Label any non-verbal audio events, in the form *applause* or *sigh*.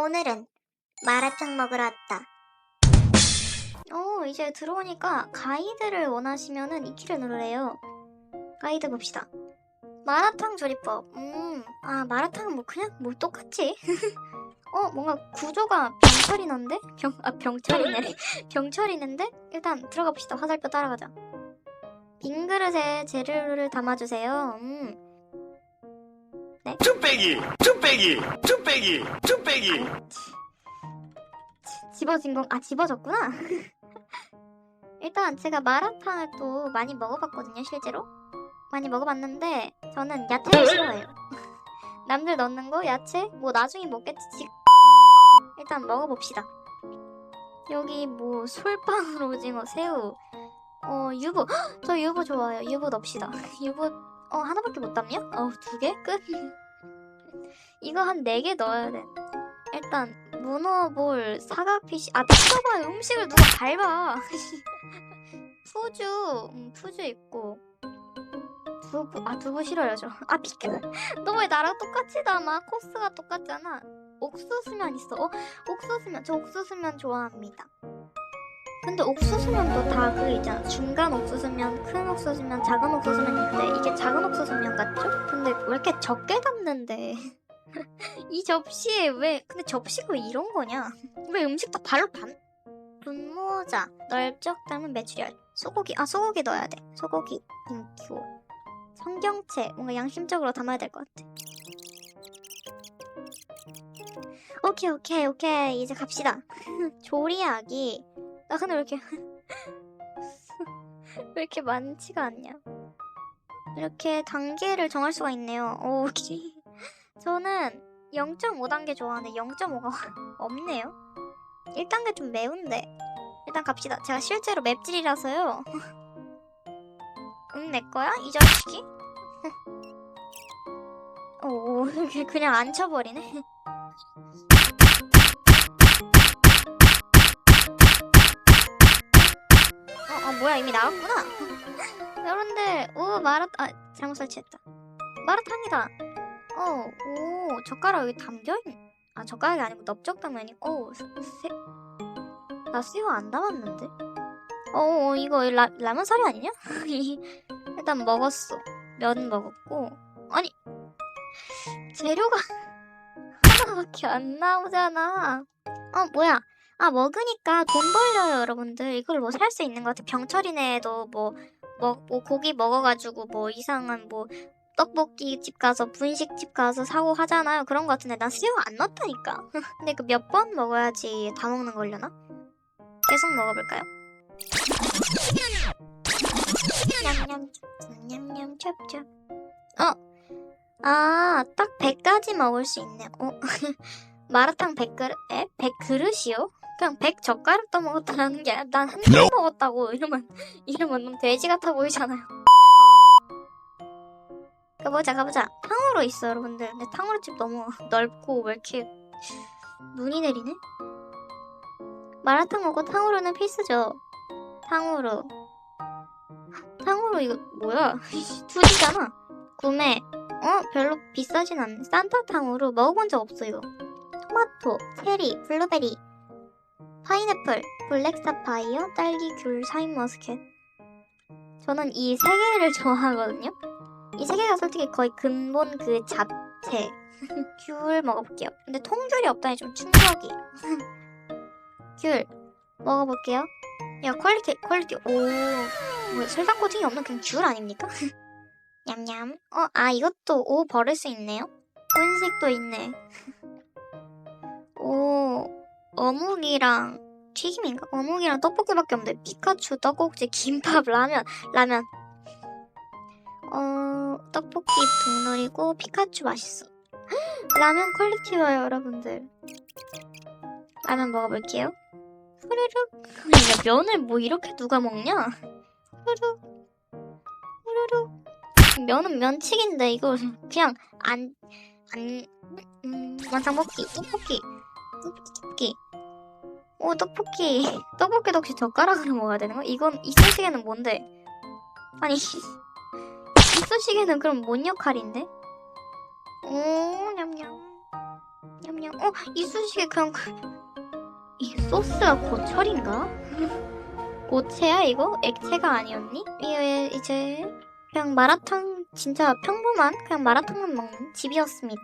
오늘은 마라탕 먹으러 왔다. 오, 이제 들어오니까 가이드를 원하시면은 이 키를 누르래요. 가이드 봅시다. 마라탕 조리법. 음, 아, 마라탕은 뭐 그냥 뭐 똑같지? *laughs* 어, 뭔가 구조가 병철이는데? 병, 아, 병철이네. *laughs* 병철이는데? 일단 들어가 봅시다. 화살표 따라가자. 빈 그릇에 재료를 담아주세요. 음, 쭈빼기 쭈빼기 쭈빼기 쭈빼기 집어진 건, 아, 집어졌구나? *laughs* 일단 제가 마라탕을 또 많이 먹어봤거든요, 실제로. 많이 먹어봤는데, 저는 야채를 싫어해요. *laughs* 남들 넣는 거, 야채? 뭐 나중에 먹겠지. 지- 일단 먹어봅시다. 여기 뭐 솔방울 오징어, 새우, 어, 유부. 헉, *gasps* 저 유부 좋아해요. 유부 넣읍시다. *laughs* 유부, 어, 하나밖에 못 담냐? 어, 두 개? 끝. *laughs* 이거 한 네 개 넣어야 돼. 일단 문어볼 사각피시 아 미쳐봐 음식을 누가 밟아. *laughs* 푸주 음, 푸주 있고. 두부 아 두부 싫어요 저아 비켜 너 왜 나랑 똑같이 담아? 코스가 똑같잖아. 옥수수면 있어. 어? 옥수수면 저 옥수수면 좋아합니다 근데 옥수수면도 다그 있잖아. 중간 옥수수면 큰 옥수수면 작은 옥수수면 있는데 이게 작은 옥수수면 같죠? 근데 왜 이렇게 적게 담는데? *laughs* 이 접시에 왜 근데 접시가 왜 이런 거냐? 왜 음식 다 발로 반? 분모자 넓적 닮은 메추리알 소고기. 아 소고기 넣어야 돼. 소고기 땡큐. 성경채 뭔가 양심적으로 담아야 될 것 같아. 오케이 오케이 오케이. 이제 갑시다. *laughs* 조리하기 나 근데 왜 이렇게 *laughs* 왜 이렇게 많지가 않냐 이렇게 단계를 정할 수가 있네요 오케이 저는 0.5단계 좋아하는데 0.5가 *laughs* 없네요. 1단계 좀 매운데. 일단 갑시다. 제가 실제로 맵찔이라서요. 응, *laughs* 내 거야? 이 자식이? 오, 이렇게 그냥 앉혀버리네. 뭐야, 이미 나왔구나. 여러분들, 오, 마라, 아, 잘못 설치했다. 마라탕이다. 어, 오, 젓가락 여기 담겨있, 아, 젓가락이 아니고 넓적 당면이, 오, 세, 세... 나 새우 안 담았는데? 어, 어, 이거 라, 라면 사리 아니냐? *laughs* 일단 먹었어. 면 먹었고, 아니, 재료가 *laughs* 하나밖에 안 나오잖아. 어, 뭐야. 아, 먹으니까 돈 벌려요, 여러분들. 이걸 뭐 살 수 있는 것 같아. 병철이네도 뭐, 뭐, 뭐 고기 먹어가지고 뭐 이상한 뭐 떡볶이 집 가서 분식집 가서 사고 하잖아요. 그런 거 같은데 난 새우 안 넣었다니까. *laughs* 근데 그 몇 번 먹어야지 다 먹는 거려나? 계속 먹어볼까요? 냠냠 냠냠 찹찹. 어? 아, 딱 100까지 먹을 수 있네. 어? *laughs* 마라탕 100그릇, 에? 100그릇이요? 그냥 100젓가락 떠먹었다라는 게 아니라 난한번 Nope. 먹었다고. 이러면, 이러면 너무 돼지 같아 보이잖아요. 가보자 가보자. 탕후루 있어 여러분들. 근데 탕후루 집 너무 넓고 왜 이렇게 눈이 내리네? 마라탕 먹고 탕후루는 필수죠. 탕후루. 탕후루 이거 뭐야? *laughs* 둘이잖아. 구매. 어? 별로 비싸진 않네. 산타 탕후루 먹어본 적 없어 이거. 토마토 체리 블루베리 파인애플 블랙 사파이어 딸기 귤 샤인머스켓 저는 이 세 개를 *laughs* 좋아하거든요 이 세 개가 솔직히 거의 근본 그 잡채. *laughs* 귤 먹어볼게요. 근데 통귤이 없다니 좀 충격이. *laughs* 귤 먹어볼게요. 야 퀄리티 퀄리티 오 뭐야 설탕 코팅이 없는 그냥 귤 아닙니까? 냠냠. 어 아 이것도 오 버릴 수 있네요. 분식도 있네. 오 어묵이랑 튀김인가? 어묵이랑 떡볶이밖에 없는데 피카츄 떡국지 김밥 라면 라면 어, 떡볶이 국물이고 피카츄 맛있어. *gasps* 라면 퀄리티 봐요, 여러분들. 라면 먹어볼게요. 후루룩. 야, 면을 뭐 이렇게 누가 먹냐? 후루룩. 후루룩. 면은 면치기인데 이거 그냥 안, 안, 음, 완창 먹기. 떡볶이. 떡볶이. 오, 떡볶이. *laughs* 떡볶이도 혹시 젓가락으로 먹어야 되는 거? 이건, 이 소시계는 뭔데? 아니, *laughs* 이쑤시개는 그럼 뭔 역할인데? 오 냠냠 냠냠. 어 이쑤시개 그냥 그... 이게 소스가 고철인가? *laughs* 고체야 이거? 액체가 아니었니? 이게 이제 그냥 마라탕 진짜 평범한 그냥 마라탕만 먹는 집이었습니다.